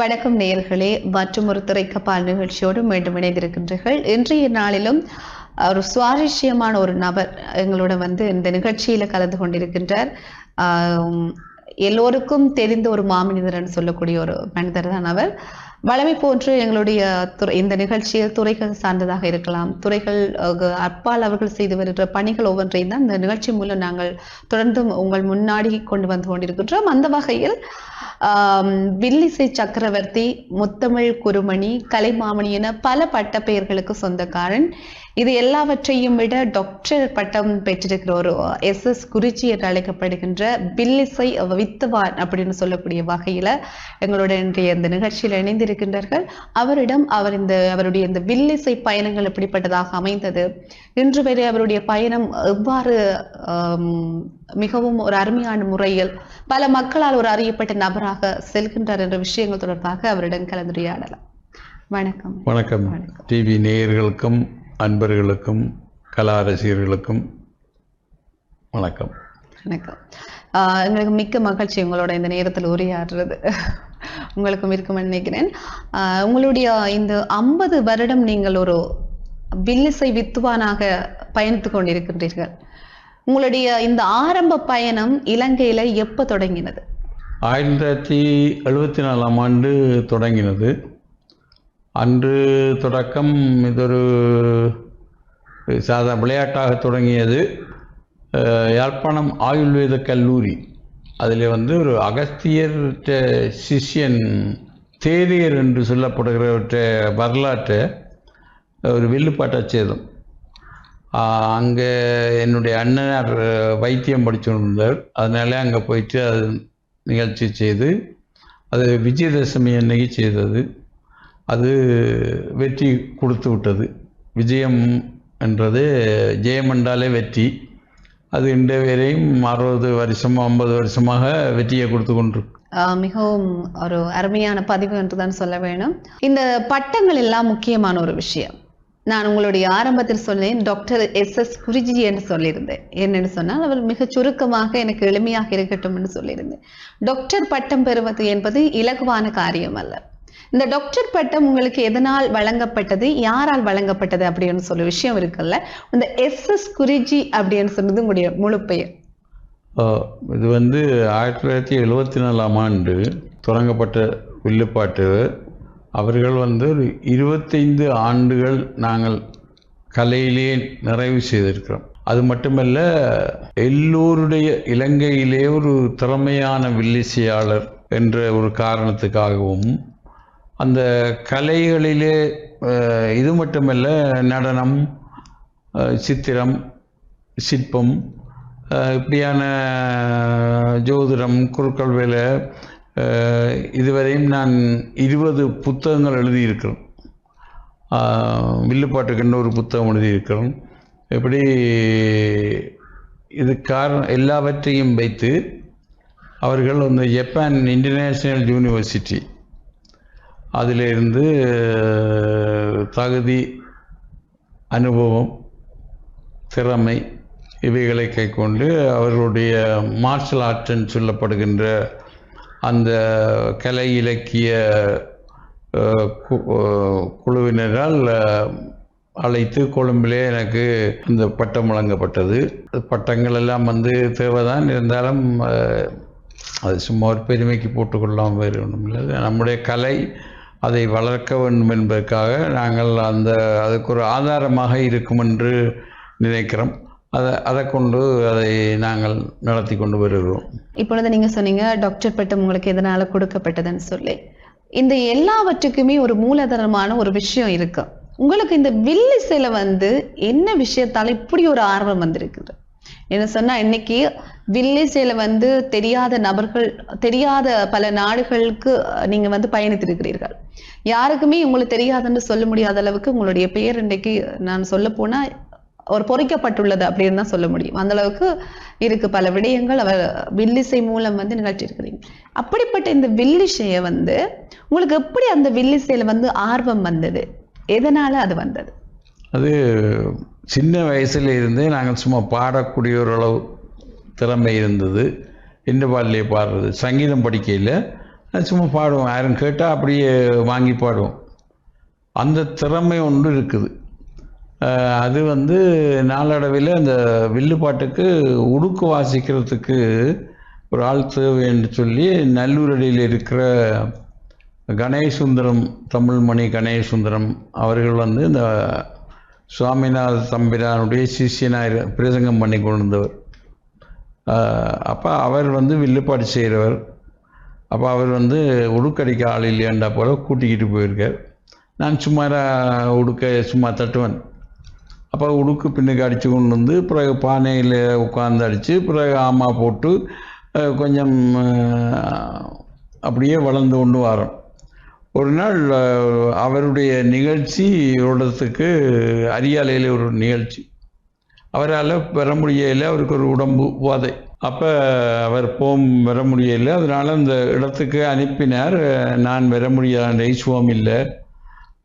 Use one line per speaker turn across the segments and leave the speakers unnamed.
வணக்கம் நேயர்களே மற்றும் ஒரு திரைக்கப்பால் நிகழ்ச்சியோடு மீண்டும் இணைந்திருக்கின்றீர்கள். இன்றைய நாளிலும் ஒரு சுவாரஸ்யமான ஒரு நபர் எங்களோட வந்து இந்த நிகழ்ச்சியில கலந்து கொண்டிருக்கின்றார். எல்லோருக்கும் தெரிந்த ஒரு மாமனிதர்னு சொல்லக்கூடிய ஒரு மனிதர் தான் அவர். வளமை போன்று எங்களுடைய துறை இந்த நிகழ்ச்சியில் துறைகள் சார்ந்ததாக இருக்கலாம். துறைகள் அப்பால் அவர்கள் செய்து வருகிற பணிகள் ஒவ்வொன்றையும் தான் இந்த நிகழ்ச்சி மூலம் நாங்கள் தொடர்ந்து உங்கள் முன்னாடி கொண்டு வந்து கொண்டிருக்கின்றோம். அந்த வகையில் வில்லிசை சக்கரவர்த்தி முத்தமிழ் குருமணி கலைமாமணி என பல பட்ட பெயர்களுக்கு சொந்தக்காரன். இது எல்லாவற்றையும் விட டாக்டர் பட்டம் பெற்றிருக்கிற ஒரு எஸ் எஸ் குறிச்சி என்று அழைக்கப்படுகின்ற வில்லிசை வித்துவான் அப்படின்னு சொல்லக்கூடிய வகையில எங்களோட இன்றைய இந்த நிகழ்ச்சியில் இணைந்திருக்கின்றார்கள். அவரிடம் அவர் இந்த அவருடைய இந்த வில்லிசை பயணங்கள் எப்படிப்பட்டதாக அமைந்தது? இன்று வரை அவருடைய பயணம் எவ்வாறு மிகவும் ஒரு அருமையான முறையில் பல மக்களால் ஒரு அறியப்பட்ட நபராக செல்கின்றார் என்ற விஷயங்கள் தொடர்பாக அவரிடம் கலந்துரையாடலாம். வணக்கம்.
வணக்கம்.
வணக்கம்.
டிவி நேயர்களுக்கும் அன்பர்களுக்கும் கலா ரசிகர்களுக்கும் வணக்கம்.
வணக்கம் எங்களுக்கு மிக்க மகிழ்ச்சி உங்களோட இந்த நேரத்தில் உரையாடுறது. உங்களுக்கும் இருக்கும்னு நினைக்கிறேன். உங்களுடைய இந்த ஐம்பது வருடம் நீங்கள் ஒரு வில்லிசை வித்துவானாக பயணித்துக் கொண்டிருக்கின்றீர்கள். உங்களுடைய இந்த ஆரம்ப பயணம் இலங்கையில எப்ப தொடங்கினது?
ஆயிரத்தி தொள்ளாயிரத்தி எழுபத்தி நாலாம் ஆண்டு தொடங்கினது. அன்று தொடக்கம் இதொரு சாதா விளையாட்டாக தொடங்கியது யாழ்ப்பாணம் ஆயுர்வேத கல்லூரி அதில் வந்து ஒரு அகஸ்தியர் சிஷ்யன் தேரியர் என்று சொல்லப்படுகிறவற்ற வரலாற்றை ஒரு வில்லுப்பாட்டை சேதம் அங்கே என்னுடைய அண்ணனார் வைத்தியம் படிச்சுருந்தார் அதனால அங்கே போயிட்டு அது நிகழ்ச்சி செய்து அது விஜயதசமி அன்னைக்கு செய்தது அது வெற்றி கொடுத்து விட்டது. விஜயம் என்றது ஜெயம் என்றாலே வெற்றி. அது இன்று வரையும் அறுபது வருஷமாக ஐம்பது வருஷமாக வெற்றியை கொடுத்து கொண்டிருக்கு.
மிகவும் ஒரு அருமையான பதிவு என்றுதான் சொல்ல வேணும். இந்த பட்டங்கள் எல்லாம் முக்கியமான ஒரு விஷயம். நான் உங்களுடைய ஆரம்பத்தில் சொன்னேன் டாக்டர் எஸ் எஸ் குருஜி என்று சொல்லியிருந்தேன். என்னென்னு சொன்னால் அவர் மிகச் சுருக்கமாக எனக்கு எளிமையாக இருக்கட்டும் என்று சொல்லியிருந்தேன். டாக்டர் பட்டம் பெறுவது என்பது இலகுவான காரியம் அல்ல. இந்த டாக்டர் பட்டம் உங்களுக்கு எதனால் வழங்கப்பட்டது? யாரால் வழங்கப்பட்டது அப்படின்னு சொல்ல விஷயம் இருக்குல்ல. இந்த எஸ் எஸ் குருஜி அப்படின்னு சொன்னது உங்களுடைய முழு பெயர்.
இது வந்து ஆயிரத்தி தொள்ளாயிரத்தி எழுபத்தி நாலாம் ஆண்டு தொடங்கப்பட்ட வில்லுப்பாட்டு. அவர்கள் வந்து ஒரு இருபத்தைந்து ஆண்டுகள் நாங்கள் கலையிலேயே நிறைவு செய்திருக்கிறோம். அது மட்டுமல்ல எல்லோருடைய இலங்கையிலே ஒரு திறமையான வில்லிசையாளர் என்ற ஒரு காரணத்துக்காகவும் அந்த கலைகளிலே இது மட்டுமல்ல நடனம் சித்திரம் சிற்பம் இப்படியான ஜோதிடம் குறுக்கள் வேலை இதுவரையும் நான் இருபது புத்தகங்கள் எழுதியிருக்கிறேன். வில்லுப்பாட்டுக்குன்னு ஒரு புத்தகம் எழுதியிருக்கிறேன். இப்படி இது காரணம் எல்லாவற்றையும் வைத்து அவர்கள் அந்த ஜப்பான் இன்டர்நேஷ்னல் யூனிவர்சிட்டி அதிலிருந்து தகுதி அனுபவம் திறமை இவைகளை கைக்கொண்டு அவர்களுடைய மார்ஷல் ஆர்ட்ன்னு சொல்லப்படுகின்ற அந்த கலை இலக்கிய கு- குழுவினரால் அழைத்து கொழும்பிலே எனக்கு இந்த பட்டம் வழங்கப்பட்டது. பட்டங்கள் எல்லாம் வந்து தேவைதான். இருந்தாலும் அது சும்மா ஒரு பெருமைக்கு போட்டுக்கொள்ளலாம் வேறு ஒன்றும் இல்லை. நம்முடைய கலை அதை வளர்க்க வேண்டும் என்பதற்காக நாங்கள் அந்த அதுக்கு ஒரு ஆதாரமாக இருக்கும் என்று நினைக்கிறோம். அதை அதை கொண்டு அதை நாங்கள் நடத்தி கொண்டு வருகிறோம்.
இப்பொழுது நீங்கள் சொன்னீங்க டாக்டர் பட்டம் உங்களுக்கு எதனால் கொடுக்கப்பட்டதுன்னு சொல்லி. இந்த எல்லாவற்றுக்குமே ஒரு மூலதனமான ஒரு விஷயம் இருக்கு. உங்களுக்கு இந்த வில்லிசையில வந்து என்ன விஷயத்தால் இப்படி ஒரு ஆர்வம் வந்திருக்குது? என்ன சொன்னா இன்னைக்கு வில்லிசையில வந்து தெரியாத நபர்கள் தெரியாத பல நாடுகளுக்கு நீங்க வந்து பயணித்திருக்கிறீர்கள். யாருக்குமே உங்களுக்கு தெரியாதுன்னு சொல்ல முடியாத அளவுக்கு உங்களுடைய பெயர் இன்னைக்கு நான் சொல்ல போனா ஒரு பொறிக்கப்பட்டுள்ளது அப்படின்னு தான் சொல்ல முடியும். அந்த அளவுக்கு இருக்கு பல விடயங்கள் அவர் வில்லிசை மூலம் வந்து நிகழ்த்தியிருக்கிறீங்க. அப்படிப்பட்ட இந்த வில்லிசைய வந்து உங்களுக்கு எப்படி அந்த வில்லிசையில வந்து ஆர்வம் வந்தது? எதனால அது வந்தது?
அது சின்ன வயசில் இருந்தே நாங்கள் சும்மா பாடக்கூடிய ஓரளவு திறமை இருந்தது. இந்த பாடலே பாடுறது. சங்கீதம் படிக்கையில் அது சும்மா பாடுவோம். யாரும் கேட்டால் அப்படியே வாங்கி பாடுவோம். அந்த திறமை ஒன்று இருக்குது. அது வந்து நாளடைவில் அந்த வில்லுப்பாட்டுக்கு உடுக்கு வாசிக்கிறதுக்கு ஒரு ஆள் தேவைன்னு சொல்லி நல்லூரடியில் இருக்கிற கணேசுந்தரம் தமிழ்மணி கணேசுந்தரம் அவர்கள் வந்து இந்த சுவாமிநாத தம்பிரானுடைய சிஷியனாக பிரசங்கம் பண்ணி கொண்டிருந்தவர். அப்போ அவர் வந்து வில்லுப்பாடு செய்கிறவர் அப்போ அவர் வந்து உடுக்கடிக்க ஆள் இல்லையாண்டா போல கூட்டிக்கிட்டு போயிருக்கார். நான் சுமாராக உடுக்க சும்மா தட்டுவேன். அப்போ உடுக்கு பின்னுக்கு அடித்து கொண்டு வந்து பிறகு பானையில் உட்காந்து அடித்து பிறகு ஆமா போட்டு கொஞ்சம் அப்படியே வளர்ந்து கொண்டு வரோம். ஒரு நாள் அவருடைய நிகழ்ச்சி இடத்துக்கு அரியாலையில் ஒரு நிகழ்ச்சி. அவரால் பெற முடியல அவருக்கு ஒரு உடம்பு உபாதை. அப்போ அவர் போம் வர முடியல அதனால் அந்த இடத்துக்கு அனுப்பினார். நான் வர முடியாத நெய்சுவோம் இல்லை.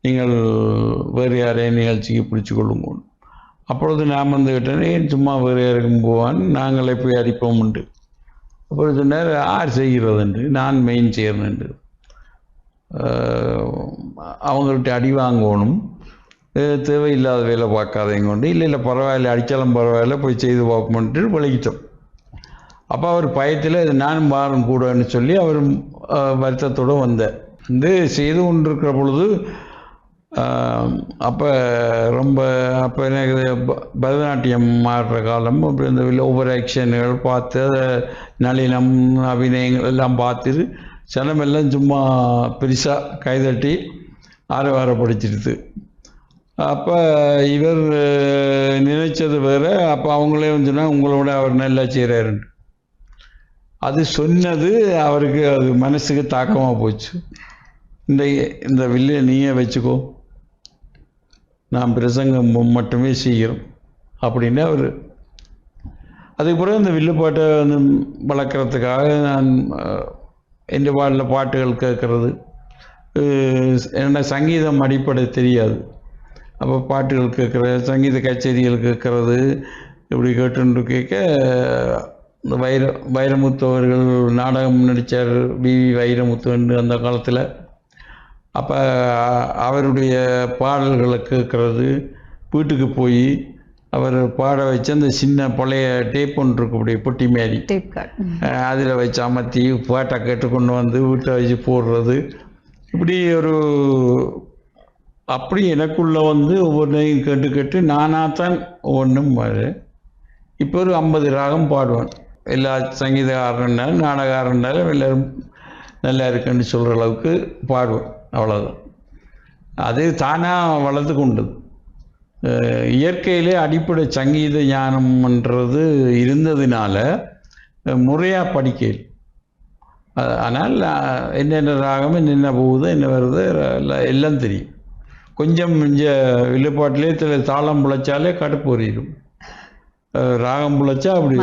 நீங்கள் வேறு யாரையும் நிகழ்ச்சிக்கு பிடிச்சி கொள்ளுங்க அப்பொழுது நான் வந்து கேட்டேன் ஏன் சும்மா வேறு யாருக்கும் போவான் நாங்களே போய் அடிப்போம் உண்டு அப்பொழுது சொன்னார் யார் செய்கிறதுண்டு நான் மெயின் செய்கிறேன்ண்டு அவங்கள்ட்ட அடி வாங்கணும். தேவையில்லாத வேலை பார்க்காதவங்க கொண்டு இல்லை இல்லை பரவாயில்ல அடித்தாலும் பரவாயில்ல போய் செய்து பார்ப்போம்ட்டு பழகிட்டோம் அப்போ அவர் பயத்தில் நானும் மாறும் கூடன்னு சொல்லி அவர் வருத்தத்தோடு வந்தார். வந்து செய்து கொண்டிருக்கிற பொழுது அப்போ ரொம்ப அப்போ எனக்கு ப- பரதநாட்டியம் ஆடுற காலம் அப்படி இந்த ஒவ்வொரு ஆக்ஷன்கள் பார்த்து அதை நளினம் அபிநயங்கள் எல்லாம் பார்த்துட்டு ஜனமெல்லாம் சும்மா பெருசாக கைதட்டி ஆரவார படிச்சிருது அப்போ இவர் நினைச்சது வேற. அப்போ அவங்களே வந்து உங்களோட அவர் நல்லா செய்கிறாருன்னு அது சொன்னது அவருக்கு அது மனசுக்கு தாக்கமாக போச்சு. இந்த இந்த வில்லையை நீயே வச்சுக்கோ. நான் பிரசங்கம் மட்டுமே செய்கிறோம் அப்படின்னு அவர். அதுக்கு பிறகு இந்த வில்லுப்பாட்டை வந்து வளர்க்குறதுக்காக நான் எந்த பாடலில் பாட்டுகள் கேட்குறது. என்ன சங்கீதம் அடிப்படை தெரியாது. அப்போ பாட்டுகள் கேட்குறது சங்கீத கச்சேரிகள் கேட்குறது. இப்படி கேட்டுன்னு கேட்க இந்த வைர வைரமுத்து அவர்கள் நாடகம் நடித்தார் வி. வி. அந்த காலத்தில். அப்போ அவருடைய பாடல்களை கேட்குறது. வீட்டுக்கு போய் அவர் பாட வச்சு அந்த சின்ன பழைய டேப் ஒன்று இருக்கும் அப்படியே பொட்டி மாரி. அதில் வச்சு அமர்த்தி பாட்டை கேட்டு கொண்டு வந்து வீட்டை வச்சு போடுறது. இப்படி ஒரு அப்படி எனக்குள்ள வந்து ஒவ்வொன்றையும் கேட்டு கேட்டு நானாக தான் ஒவ்வொன்றும் இப்போ ஒரு ஐம்பது ராகம் பாடுவேன். எல்லா சங்கீதக்காரனாலும் நாடகாரனாலும் எல்லாரும் நல்லா இருக்குன்னு சொல்கிற அளவுக்கு பாடுவேன் அவ்வளோதான் அது தானாக வளர்த்து கொண்டது. இயற்கையிலே அடிப்படை சங்கீத ஞானம்ன்றது இருந்ததுனால முறையாக படிக்கல். ஆனால் என்னென்ன ராகம் என்னென்ன போகுது என்ன வருது எல்லாம் தெரியும். கொஞ்சம் இங்கே வில்லுப்பாட்டிலே சில தாளம் புழைச்சாலே கடுப்பு வரிடும் அஹ், ராகம் புழைச்சா அப்படி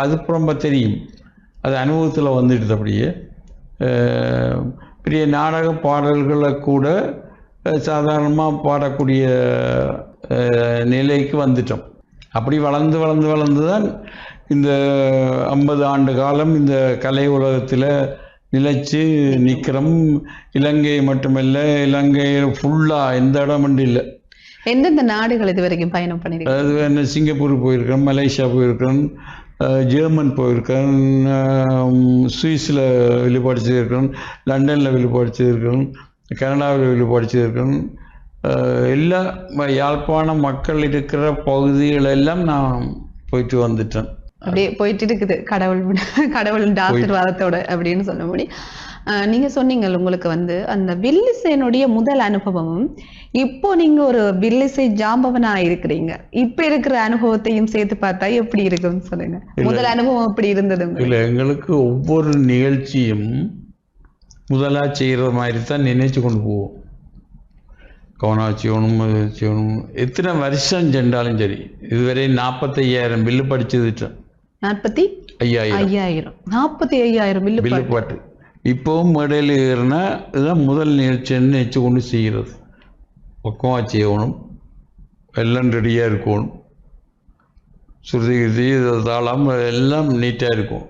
அது ரொம்ப தெரியும். அது அனுபவத்தில் வந்துடுது அப்படியே. பெரிய நாடக பாடல்களை கூட சாதாரணமாக பாடக்கூடிய நிலைக்கு வந்துட்டோம். அப்படி வளர்ந்து வளர்ந்து வளர்ந்து தான் இந்த ஐம்பது ஆண்டு காலம் இந்த கலை உலகத்தில் நிலைச்சு நிற்கிறோம் இலங்கை மட்டுமல்ல இலங்கையில் ஃபுல்லாக எந்த இடம் இல்லை.
எந்தெந்த நாடுகள் இது வரைக்கும் பயணம் பண்ணிருக்கீங்க?
அதாவது என்ன சிங்கப்பூர் போயிருக்கேன் மலேசியா போயிருக்கேன் அஹ் ஜெர்மன் போயிருக்கேன் சுவிஸில் வெளிப்பாடு செய்திருக்கேன் லண்டனில் வெளிப்பாடு செய்திருக்கேன் கனடாவில் வெளிப்பாடு செய்திருக்கேன் எல்லா யாழ்ப்பாண மக்கள் இருக்கிற பகுதிகளெல்லாம் நான் போயிட்டு வந்துட்டேன்.
அப்படியே போயிட்டு இருக்குது. கடவுள் கடவுளின் ஆசீர்வாதத்தோட அப்படின்னு சொல்ல முடியும். நீங்க சொன்னீங்க உங்களுக்கு வந்து அந்த வில்லிசைனுடைய முதல் அனுபவமும் இப்போ நீங்க ஒரு வில்லிசை ஜாம்பவனா இருக்கிறீங்க. இப்ப இருக்கிற அனுபவத்தையும் சேர்த்து பார்த்தா எப்படி இருக்குன்னு சொல்லுங்க. முதல் அனுபவம் எப்படி இருந்தது?
இல்லை எங்களுக்கு ஒவ்வொரு நிகழ்ச்சியும் முதலாக செய்கிற மாதிரி தான் நினைச்சு கொண்டு போவோம். கவனம் செய்யணும் எத்தனை வருஷம் சென்றாலும் சரி இதுவரை நாற்பத்தையாயிரம் பில்லு படிச்சதுட்டேன்
நாற்பத்தி
ஐயாயிரம்.
ஐயாயிரம். நாற்பத்தி ஐயாயிரம் பில்லு
பில்லு பாட்டு. இப்போவும் மேடையில் ஏறினா இதுதான் முதல் நிகழ்ச்சின்னு நினச்சி கொண்டு செய்கிறது பக்குவமாக செய்யணும் எல்லாம் ரெடியாக இருக்கணும். சுருதி கிருதி தாளம் எல்லாம் நீட்டாக இருக்கும்.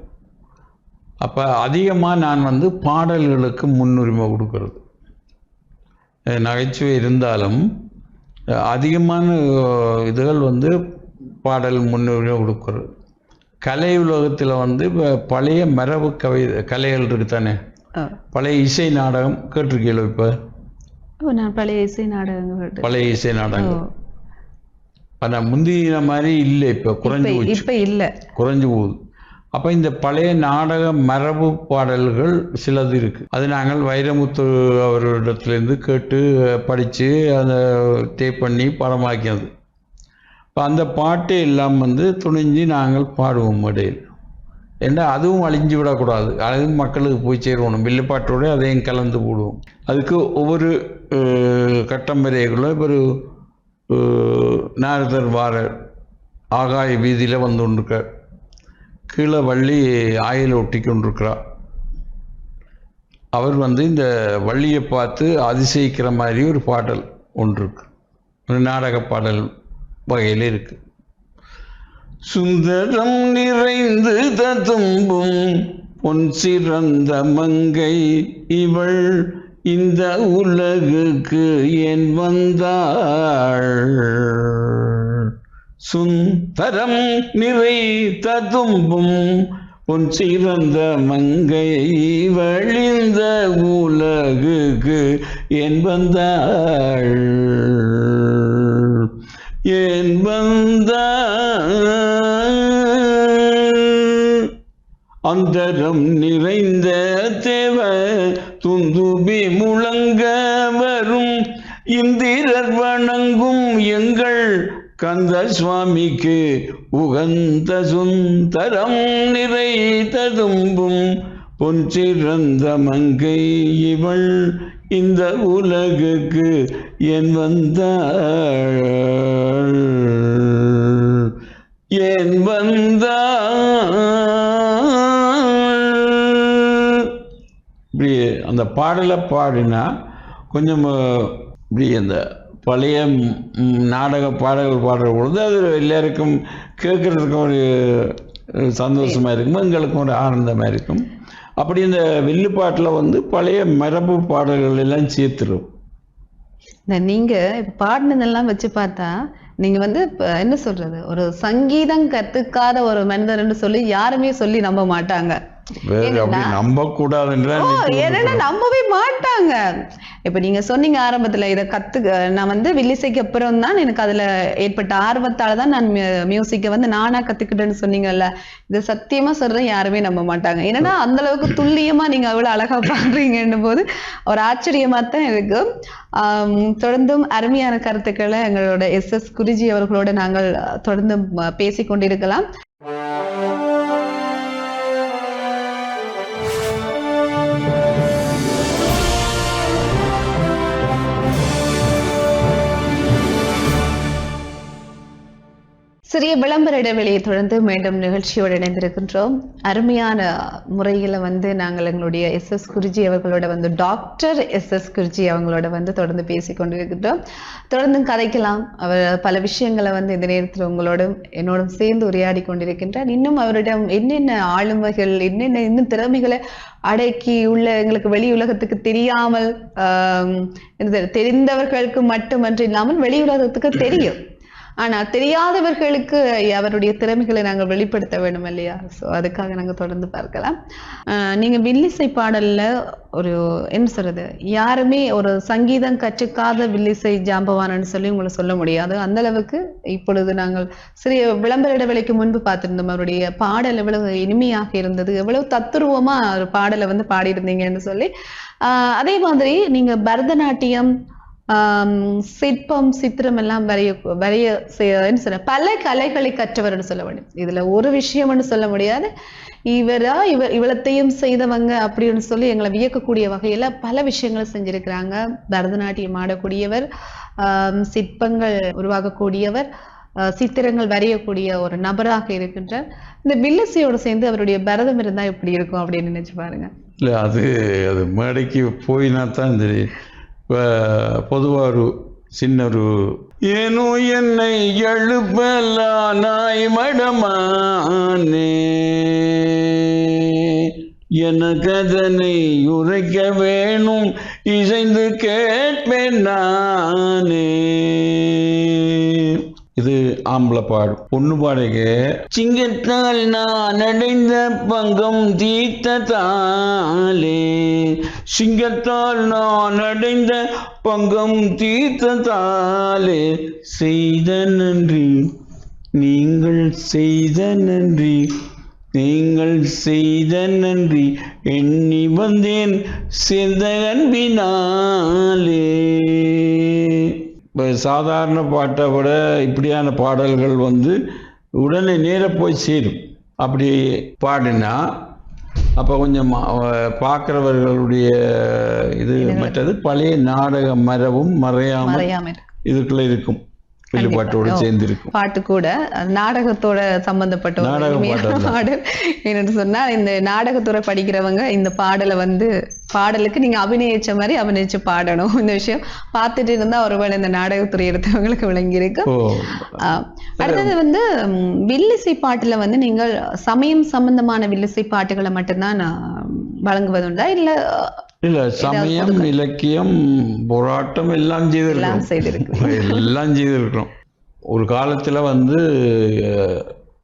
அப்போ அதிகமாக நான் வந்து பாடல்களுக்கு முன்னுரிமை கொடுக்கறது. நகைச்சுவை இருந்தாலும் அதிகமான இதுகள் வந்து பாடல் முன்னுரிமை கொடுக்கறது. கலை உலகத்தில் வந்து இப்ப பழைய மரபு கவி கலைகள் இருக்கு தானே. பழைய இசை நாடகம் கேட்டிருக்கீங்களோ இப்போ?
நான் பழைய இசை நாடகங்கள்
பழைய இசை. நாடகங்கள். ஆனால் முந்தின மாதிரி இல்லை இப்போ குறைஞ்சு
இப்ப இல்ல.
குறைஞ்சு போகுது. அப்போ இந்த பழைய நாடக மரபு பாடல்கள் சிலது இருக்குது அது நாங்கள் வைரமுத்து அவரிடத்துலேருந்து கேட்டு படித்து அதை டேப் பண்ணி படமாக்கினது இப்போ அந்த பாட்டு எல்லாம் வந்து துணிஞ்சு நாங்கள் பாடுவோம் இடையில். ஏன்னா அதுவும் அழிஞ்சு விடக்கூடாது. அதுவும் மக்களுக்கு போய் சேரணும் வில்லுப்பாட்டோட அதையும் கலந்து போடுவோம். அதுக்கு ஒவ்வொரு கட்டம் வரைக்குள்ள இப்போ ஒரு நாரதர் வாரர் ஆகாய வீதியில் வந்து கொண்டிருக்கார். கீழே வள்ளி ஆயில் ஒட்டி கொண்டிருக்கிறார் அவர் வந்து இந்த வள்ளியை பார்த்து அதிசயிக்கிற மாதிரி ஒரு பாடல் ஒன்று இருக்கு ஒரு நாடக பாடல் வகையில் இருக்கு. சுந்தரம் நிறைந்து ததும்பும் பொன் சிறந்த மங்கை இவள் இந்த உலகுக்கு என் வந்தாள்? சுந்தரம் நிறை ததும்பும் உன் சிறந்த மங்கை வழிந்த உலகுக்கு என் வந்தாள். என் வந்த அந்தரம் நிறைந்த தேவ துந்துபி முழங்க வரும் இந்திரர் வணங்கும் எங்கள் கந்த சுவாமிக்கு உகந்த சுந்தரம் நிறை ததும்பும் பொன் சிறந்த மங்கை இவள் இந்த உலகுக்கு என் வந்தாள்? என் வந்தாள்? இப்படி அந்த பாடலை பாடினா கொஞ்சம் இப்படி அந்த பழைய நாடக பாடல்கள் பாடுற பொழுது அது எல்லாருக்கும் கேட்குறதுக்கும் ஒரு சந்தோஷமாக இருக்கும் எங்களுக்கும் ஒரு ஆனந்தமாக இருக்கும். அப்படி இந்த வில்லுப்பாட்டில் வந்து பழைய மரபு பாடல்கள் எல்லாம் சேர்த்துரும்.
நீங்கள் இப்போ பாடினதெல்லாம் வச்சு பார்த்தா நீங்கள் வந்து இப்போ என்ன சொல்கிறது ஒரு சங்கீதம் கற்றுக்காத ஒரு மனிதர்னு சொல்லி யாருமே சொல்லி நம்ப மாட்டாங்க. ஏன்னா நம்பவே மாட்டாங்க. இப்ப நீங்க சொன்னீங்க ஆரம்பத்துல இத கத்து நான் வந்து வில்லிசைக்கு அப்புறம் தான் எனக்கு அதுல ஏற்பட்ட ஆர்வத்தால தான் நான் மியூசிக்கை வந்து நானா கத்துக்கிட்டேன்னு சொன்னீங்கல்ல இது சத்தியமா சொல்றேன் யாருமே நம்ப மாட்டாங்க. ஏன்னா அந்த அளவுக்கு துல்லியமா நீங்க அவ்வளவு அழகா பாடுறீங்கன்னும் போது ஒரு ஆச்சரியமா தான் இருக்கு. தொடர்ந்தும் அருமையான கருத்துக்களை எங்களோட எஸ் எஸ் குருஜி அவர்களோட நாங்கள் தொடர்ந்து பேசிக் சிறிய விளம்பர இடைவெளியை தொடர்ந்து மீண்டும் நிகழ்ச்சியோடு இணைந்திருக்கின்றோம். அருமையான முறையில வந்து நாங்கள் எங்களுடைய எஸ் எஸ் குருஜி அவர்களோட வந்து டாக்டர் எஸ் எஸ் குருஜி அவங்களோட வந்து தொடர்ந்து பேசி கொண்டிருக்கின்றோம். தொடர்ந்து கதைக்கலாம். அவர் பல விஷயங்களை வந்து இந்த நேரத்தில் உங்களோடும் என்னோடும் சேர்ந்து உரையாடி கொண்டிருக்கின்றார். இன்னும் அவரிடம் என்னென்ன ஆளுமைகள் என்னென்ன இன்னும் திறமைகளை அடக்கி உள்ள எங்களுக்கு வெளி உலகத்துக்கு தெரியாமல் ஆஹ் தெரிந்தவர்களுக்கு மட்டுமன்றி இல்லாமல் வெளி உலகத்துக்கு தெரியும். ஆனா தெரியாதவர்களுக்கு அவருடைய திறமைகளை நாங்கள் வெளிப்படுத்த வேண்டும் இல்லையா? ஸோ அதுக்காக நாங்கள் தொடர்ந்து பார்க்கலாம். நீங்கள் நீங்க வில்லிசை பாடல்ல ஒரு என்ன சொல்றது? யாருமே ஒரு சங்கீதம் கற்றுக்காத வில்லிசை ஜாம்பவானன்னு சொல்லி உங்களை சொல்ல முடியாது. அந்த அளவுக்கு இப்பொழுது நாங்கள் சிறிய விளம்பர இடைவெளிக்கு முன்பு பார்த்திருந்தோம். அவருடைய பாடல் எவ்வளவு இனிமையாக இருந்தது எவ்வளவு தத்துருவமா ஒரு பாடலை வந்து பாடியிருந்தீங்கன்னு சொல்லி. அதே மாதிரி நீங்க பரதநாட்டியம் சிற்பம் சித்திரம் எல்லாம் வரைய வரைய செய- பல கலைகளை கற்றவர்னு சொல்ல முடியும். இதுல ஒரு விஷயம்னு சொல்ல முடியாது. இவரா இவர் இவ்வளத்தையும் செய்தவங்க அப்படின்னு சொல்லி எங்களை வியக்கக்கூடிய வகையில பல விஷயங்களை செஞ்சிருக்கிறாங்க. பரதநாட்டியம் ஆடக்கூடியவர் சிற்பங்கள் உருவாக்கக்கூடியவர் சித்திரங்கள் வரையக்கூடிய ஒரு நபராக இருக்கின்றார். இந்த வில்லசியோட சேர்ந்து அவருடைய பரதம் இருந்தா எப்படி இருக்கும் அப்படின்னு நினைச்சு பாருங்க.
இல்லை அது அது மேடைக்கு போயினா தான் தெரியும். பொதுவாரு சின்னரு. ஒரு ஏனோ என்னை எழுப்பலா நாய் மடமானே. எனக்கு அதனை உரைக்க வேணும் இசைந்து கேட்பேன் நானே. ஆம்பளை பாடும் பொண்ணு பாடுக சிங்கத்தால் நான் அடைந்த பங்கம் தீர்த்ததாலே. சிங்கத்தால் நான் அடைந்த பங்கம் தீர்த்ததாலே. செய்த நன்றி. நீங்கள் செய்த நன்றி. நீங்கள் செய்த நன்றி. எண்ணி வந்தேன் சிந்த அன்பினாலே. இப்போ சாதாரண பாட்டை விட இப்படியான பாடல்கள் வந்து உடனே நேர போய் சேரும். அப்படி பாடினா அப்போ கொஞ்சம் பார்க்குறவர்களுடைய இது மற்றது பழைய நாடக மரபும் மறையாமல் இதுக்குள்ள இருக்கும். வில்லுப்பாட்டோடு சேர்ந்து இருக்கும்
பாட்டு கூட நாடகத்தோட சம்பந்தப்பட்ட பாடல் என்னன்னு சொன்னா இந்த நாடகத்துறை படிக்கிறவங்க இந்த பாடலை வந்து பாடலுக்கு நீங்க அபிநயிச்ச மாதிரி அபிநயிச்சு பாடணும். இந்த விஷயம் பார்த்துட்டு இருந்தா ஒருவேளை இந்த நாடகத்துறை எடுத்தவங்களுக்கு விளங்கி ஆஹ், அடுத்தது வந்து வில்லிசை பாட்டுல வந்து நீங்கள் சமயம் சம்பந்தமான வில்லிசை பாட்டுகளை மட்டும்தான் வழங்குவதுண்டா? இல்ல
இல்ல சமயம் இலக்கியம் போராட்டம் எல்லாம் செய்திருக்கோம்
எல்லாம் செய்திருக்கு
எல்லாம் செய்திருக்கிறோம். ஒரு காலத்தில் வந்து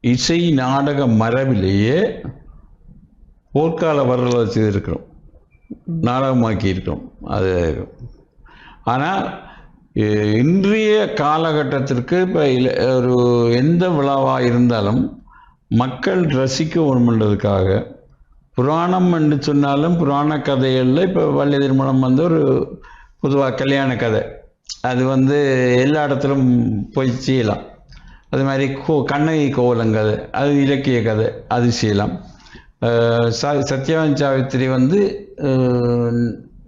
இசை நாடக மரபிலேயே போர்க்கால வரலாறு செய்திருக்கிறோம் நாடகமாக்கி இருக்கிறோம் அது ஆனால் இன்றைய காலகட்டத்திற்கு இப்போ ஒரு எந்த விழாவாக இருந்தாலும் மக்கள் ரசிக்க வேணுமென்றதுக்காக புராணம் என்று சொன்னாலும் புராண கதைகளில் இப்போ வள்ளி திருமணம் வந்து ஒரு பொதுவாக கல்யாண கதை. அது வந்து எல்லா இடத்துலும் போய் செய்யலாம். அது மாதிரி கோ கண்ணகி கோவலங்கதை அது இலக்கிய கதை அது செய்யலாம். ச- சத்யவான் சாவித்திரி வந்து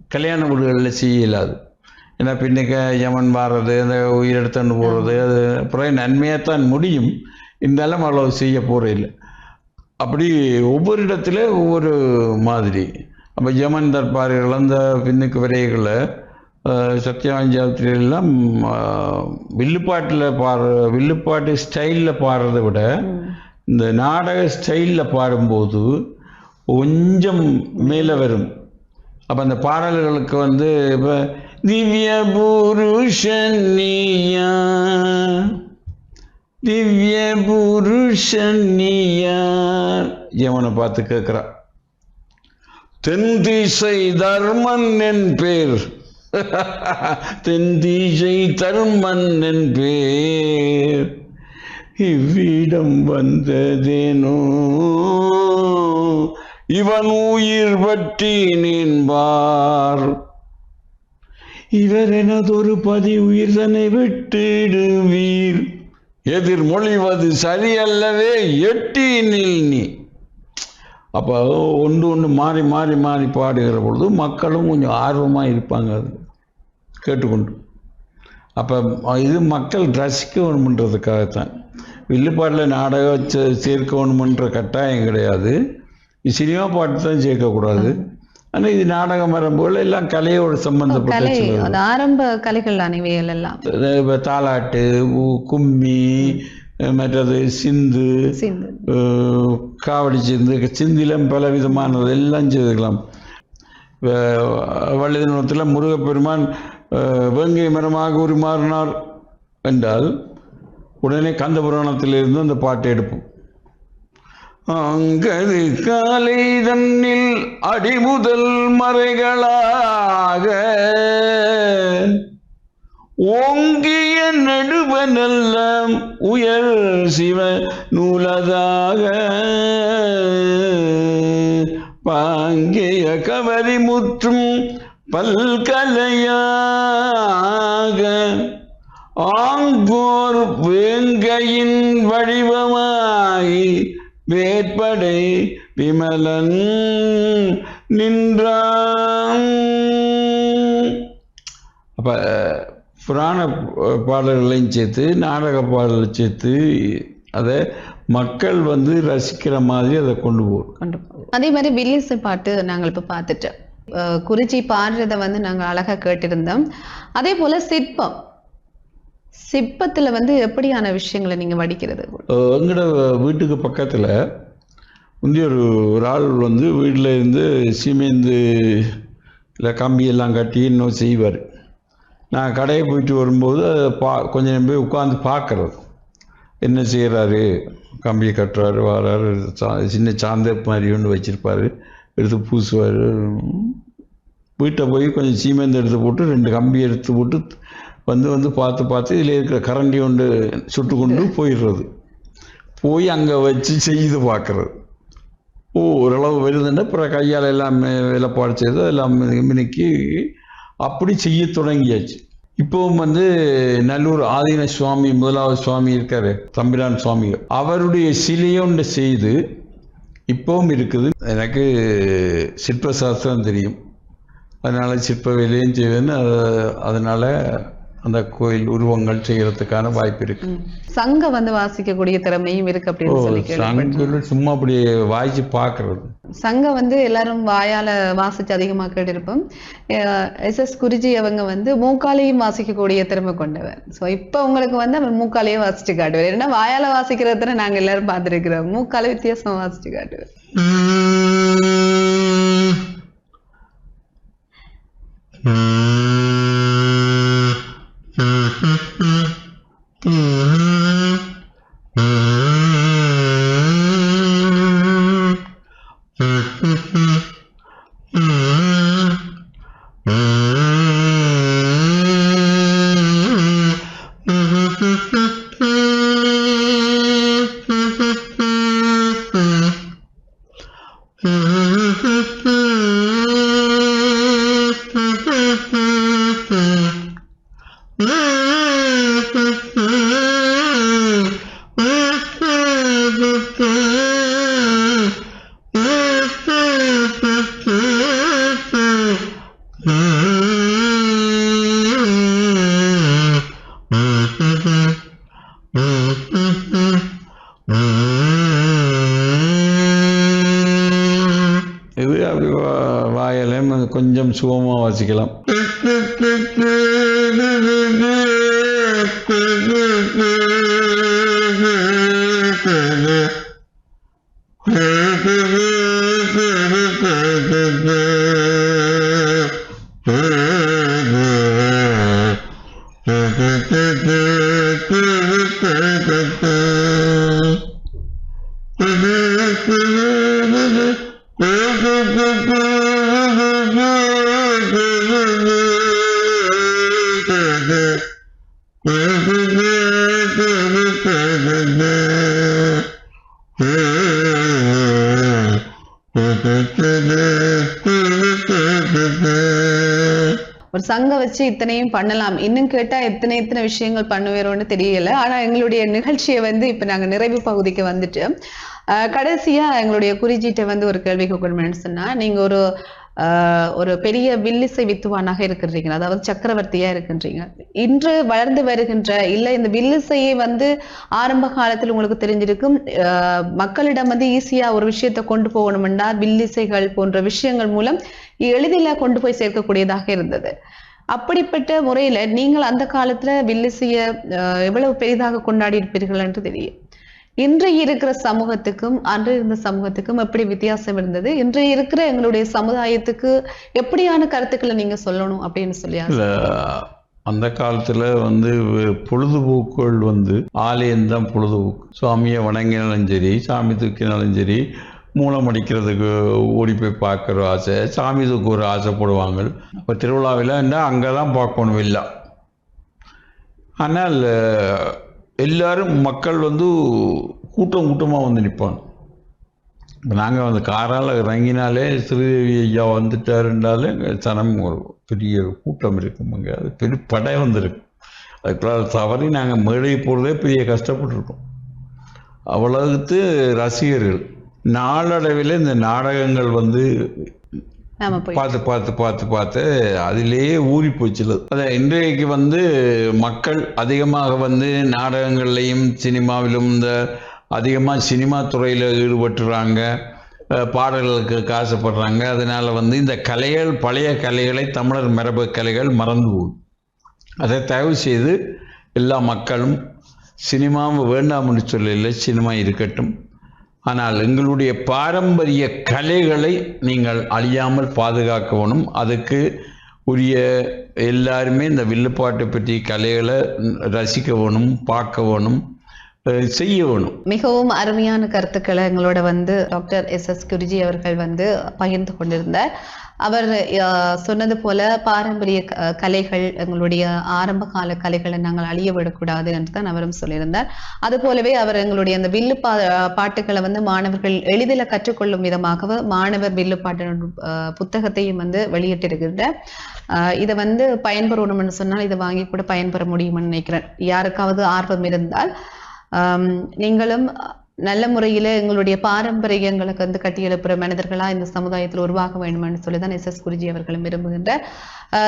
கல்யாண வீடுகளில் செய்ய இயலாது. ஏன்னா பின்னுக்கு யமன் வாடுறது அந்த உயிரெடுத்துன்னு போகிறது அது அப்புறம் நன்மையாகத்தான் முடியும். இருந்தாலும் அவ்வளோ செய்ய போகிற இல்லை. அப்படி ஒவ்வொரு இடத்துல ஒவ்வொரு மாதிரி. அப்போ யமன் தர்பார்கள் அந்த பின்னுக்கு வரைகளை சத்யவாஞ்சாத்திரியெல்லாம் வில்லுப்பாட்டில் பாடுற வில்லுப்பாட்டு ஸ்டைலில் பாடுறதை விட இந்த நாடக ஸ்டைலில் பாடும்போது கொஞ்சம் மேலே வரும். அப்போ அந்த பாடல்களுக்கு வந்து இப்போ திவ்ய புருஷன்யா திவ்ய புருஷன் நீயார் பார்த்து கேட்குறான் தென் திசை தர்மன் என் பேர் தெந்தீஜை திசை தர்மன் என் பேர். இவ்விடம் வந்ததேனோ? இவன் உயிர் பற்றி நின்பார் இவர் எனதொரு பதி உயிர் தன்னை விட்டிடுவீர் எதிர்மொழிவது சரியல்லவே எட்டி நில் நீ. அப்போ ஒன்று ஒன்று மாறி மாறி மாறி பாடுகிற பொழுது மக்களும் கொஞ்சம் ஆர்வமாக இருப்பாங்க அது கேட்டுக்கொண்டு. அப்போ இது மக்கள் ரசிக்க வேணுமன்றதுக்காகத்தான் வில்லுப்பாட்டில் நாடகம் சே- சேர்க்க வேணுமன்ற கட்டாயம் கிடையாது. சினிமா பாட்டு தான் சேர்க்கக்கூடாது. ஆனால் இது நாடகம் வரும்போது எல்லாம் கலையோடு சம்பந்தப்பட்ட
ஆரம்ப கலைகள் அணிவியல் எல்லாம்.
இப்ப தாலாட்டு கும்மி மற்றது சிந்து காவடி சிந்து சிந்திலும் பல விதமானது எல்லாம் செய்துக்கலாம். வள்ளி தினத்தில் முருகப்பெருமான் வேங்கை மரமாக உருமாறினார் என்றால் உடனே கந்த புராணத்திலிருந்து அந்த பாட்டை எடுப்போம். அங்கது காலை தன்னில் அடிமுதல் மறைகளாக ஓங்கிய நடுவனெல்லாம் உயர் சிவ நூலதாக பாங்கிய கவரி முற்றும் பல்கலையாக ஆங்கோர் வேங்கையின் வடிவமாய் வேற்படை விமலன் நின்றான். அப்போ புராண பாடல்களையும் சேர்த்து நாடக பாடலை சேர்த்து அதை மக்கள் வந்து ரசிக்கிற மாதிரி அதை கொண்டு போகும்.
கொண்டு அதே மாதிரி வில்லிசை பாட்டு நாங்கள் இப்போ பார்த்துட்டோம். அஹ் குறிச்சி வந்து நாங்கள் அழகாக கேட்டிருந்தோம். அதே போல் சிற்பம். சிற்பத்துல வந்து எப்படியான விஷயங்களை நீங்க வடிக்கிறது?
எங்களோட வீட்டுக்கு பக்கத்தில் முந்தி ஒரு ஒரு ஆள் வந்து வீட்டில் இருந்து சீமேந்து இல்லை கம்பியெல்லாம் கட்டி இன்னும் செய்வார். நான் கடையை போயிட்டு வரும்போது பா கொஞ்சம் நேரம் போய் உட்காந்து பார்க்குறது. என்ன செய்கிறாரு கம்பியை கட்டுறாரு வராரு சா சின்ன சாந்த மாதிரி ஒன்று வச்சுருப்பாரு. எடுத்து பூசுவார். வீட்டை போய் கொஞ்சம் சீமெந்து எடுத்து போட்டு ரெண்டு கம்பி எடுத்து போட்டு வந்து வந்து பார்த்து பார்த்து இதில் இருக்கிற கரண்டி ஒன்று சுட்டு கொண்டு போயிடுறது. போய் அங்கே வச்சு செய்து பார்க்குறது. ஓ ஓரளவு வருதுன்னா அப்புறம் கையால் எல்லாம் வேலைப்பாடு செய்து எல்லாம் மினுக்கி அப்படி செய்ய தொடங்கியாச்சு. இப்போவும் வந்து நல்லூர் ஆதீன சுவாமி முதலாவது சுவாமி இருக்காரு தம்பிரான் சுவாமி. அவருடைய சிலையொன்று செய்து இப்போவும் இருக்குது. எனக்கு சிற்ப சாஸ்திரம் தெரியும். அதனால் சிற்ப வேலையும் செய்வேன்னு அது- அதனால அந்த கோயில் உருவங்கள் செய்யறதுக்கான வாய்ப்பு இருக்கு.
ம். சங்கம் வந்து வாசிக்கக்கூடிய திறமையும் இருக்கு அப்படின்னு சொல்லி
சும்மா அப்படி வாய்ச்சி பார்க்கறது
சங்கம் வந்து எல்லாரும் வாயால வாசிச்சு அதிகமா கேட்டிருப்போம். எஸ் எஸ் குருஜி அவங்க வந்து மூக்காலையும் வாசிக்கக்கூடிய திறமை கொண்டவர். சோ இப்ப உங்களுக்கு வந்து அவர் மூக்காலையே வாசிச்சு காட்டுவார். ஏன்னா வாயால வாசிக்கிறதுன்னு நாங்க எல்லாரும் பார்த்திருக்கிறோம். மூக்கால வித்தியாசமா வாசிச்சு காட்டுவார்.
இது அப்படி வா- கொஞ்சம் சுகமாக வாசிக்கலாம்.
ஒரு சங்கம் வச்சு இத்தனையும் பண்ணலாம். இன்னும் கேட்டா எத்தனை எத்தனை விஷயங்கள் பண்ணுவேரோன்னு தெரியல. ஆனா எங்களுடைய நிகழ்ச்சியை வந்து இப்ப நாங்க நிறைவு பகுதிக்கு வந்துட்டு அஹ், கடைசியா எங்களுடைய குறிஜிட்ட வந்து ஒரு கேள்வி கேட்கணும்னு சொன்னா நீங்க ஒரு ஒரு பெரிய வில்லிசை வித்துவானாக இருக்கின்றீங்க அதாவது சக்கரவர்த்தியா இருக்கின்றீங்க இன்று வளர்ந்து வருகின்ற இல்ல இந்த வில்லிசையை வந்து ஆரம்ப காலத்தில் உங்களுக்கு தெரிஞ்சிருக்கும் மக்களிடம் வந்து ஈஸியா ஒரு விஷயத்தை கொண்டு போகணும்னா வில்லிசைகள் போன்ற விஷயங்கள் மூலம் எளிதில கொண்டு போய் சேர்க்கக்கூடியதாக இருந்தது. அப்படிப்பட்ட முறையில நீங்கள் அந்த காலத்துல வில்லிசைய எவ்வளவு பெரிதாக கொண்டாடி இருப்பீர்கள் என்று தெரியும். இன்று இருக்கிற சமூகத்துக்கும் அன்று இருந்த சமூகத்துக்கும் எப்படி வித்தியாசம் இருந்தது? இன்று இருக்கிற எங்களுடைய சமுதாயத்துக்கு எப்படியான கருத்துக்களை நீங்க சொல்லணும் அப்படின்னு சொல்லி
அந்த காலத்தில் வந்து பொழுதுபோக்குகள் வந்து ஆலயம்தான் பொழுதுபோக்கு. சுவாமியை வணங்கினாலும் சரி சாமி தூக்கினாலும் சரி மூலம் அடிக்கிறதுக்கு ஓடி போய் பார்க்குற ஆசை சாமி தூக்கு ஒரு ஆசைப்படுவாங்க. இப்போ திருவிழாவில் அங்கே தான் பார்க்கணும் இல்லை ஆனால் எல்லாரும் மக்கள் வந்து கூட்டம் கூட்டமாக வந்து நிற்பாங்க இப்போ நாங்கள் வந்து காரால் இறங்கினாலே ஸ்ரீதேவி ஐயா வந்துட்டாருன்றாலே சனம் ஒரு பெரிய கூட்டம் இருக்கும் அங்கே. அது பெரிய படை வந்திருக்கும். அதுக்குள்ள தவறி நாங்கள் மேடை போகிறதே பெரிய கஷ்டப்பட்டிருக்கோம். அவ்வளவுக்கு ரசிகர்கள். நாளடைவில் இந்த நாடகங்கள் வந்து பார்த்து பார்த்து பார்த்து பார்த்து அதிலேயே ஊறி போச்சுல அதை இன்றைக்கு வந்து மக்கள் அதிகமாக வந்து நாடகங்கள்லையும் சினிமாவிலும் இந்த அதிகமாக சினிமா துறையில் ஈடுபட்டுறாங்க. பாடல்களுக்கு காசுப்படுறாங்க. அதனால் வந்து இந்த கலைகள் பழைய கலைகளை தமிழர் மரபு கலைகள் மறந்து போகும் அதை தயவு செய்து எல்லா மக்களும் சினிமாவும் வேண்டாம்னு சொல்லல சினிமா இருக்கட்டும். ஆனால் எங்களுடைய பாரம்பரிய கலைகளை நீங்கள் அழியாமல் பாதுகாக்கணும். அதுக்கு உரிய எல்லாருமே இந்த வில்லுப்பாட்டை பற்றி கலைகளை ரசிக்க வேணும் பார்க்க வேணும் செய்ய வேணும்.
மிகவும் அருமையான கருத்துக்களை எங்களோட வந்து டாக்டர் எஸ் எஸ் குருஜி அவர்கள் வந்து பகிர்ந்து கொண்டிருந்தார். அவர் சொன்னது போல பாரம்பரிய கலைகள் எங்களுடைய ஆரம்ப கால கலைகளை நாங்கள் அழிய விடக்கூடாது என்று தான் அவரும் சொல்லியிருந்தார். அது போலவே அவர் எங்களுடைய அந்த வில்லு பா பாட்டுகளை வந்து மாணவர்கள் எளிதில் கற்றுக்கொள்ளும் விதமாகவும் மாணவர் வில்லு பாட்டு புத்தகத்தையும் வந்து வெளியிட்டிருக்கின்றார். இதை வந்து பயன்பெறணும்னு சொன்னால் இதை வாங்கி கூட பயன்பெற முடியும்னு நினைக்கிறேன். யாருக்காவது ஆர்வம் இருந்தால் நீங்களும் நல்ல முறையில் எங்களுடைய பாரம்பரியங்களுக்கு வந்து கட்டியெழுப்புற மனிதர்களா இந்த சமுதாயத்தில் உருவாக வேண்டும்னு சொல்லி தான் எஸ் எஸ் குருஜி அவர்களும் விரும்புகின்றார்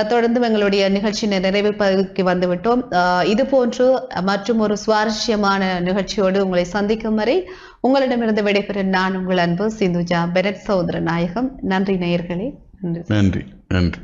தொடர்ந்து எங்களுடைய நிகழ்ச்சி நிறைவு பகுதிக்கு வந்துவிட்டோம். இது போன்று மற்றும் ஒரு சுவாரஸ்யமான நிகழ்ச்சியோடு உங்களை சந்திக்கும் வரை உங்களிடமிருந்து விடைபெறும் நான் உங்கள் அன்பு சிந்துஜா பெரட் சௌதர நாயகம். நன்றி நேயர்களே. நன்றி.
நன்றி. நன்றி.